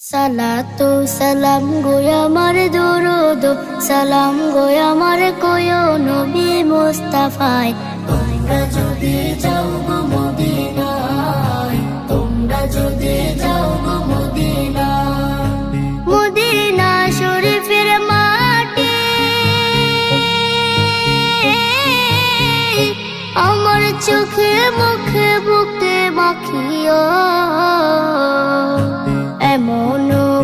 সালাতু সালাম গোয় আমার সালাম গোয় আমার কোয় নবী মুস্তাফায়। তোমরা যদি যাও গো মদিনায়, তোমরা যদি যাও গো মদিনায়। মদিনা শরীফের মাটি, আমার চোখে মুখে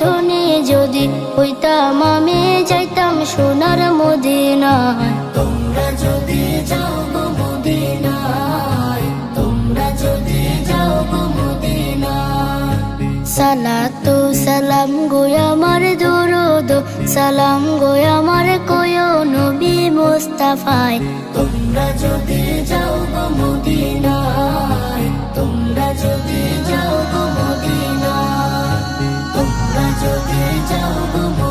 ধনী যদি হইতাম আমি যাইতাম সোনার মদিনায়। তোমরা যদি যাও গো মদিনায় তোমরা যদি যাও গো মদিনায়। সালাতু সালাম গোয় আমার দরুদ সালাম গোয় আমার কোয় নবী মুস্তাফায়। তোমরা যদি যাও গো মদিনায় তোমরা যদি যদি যাও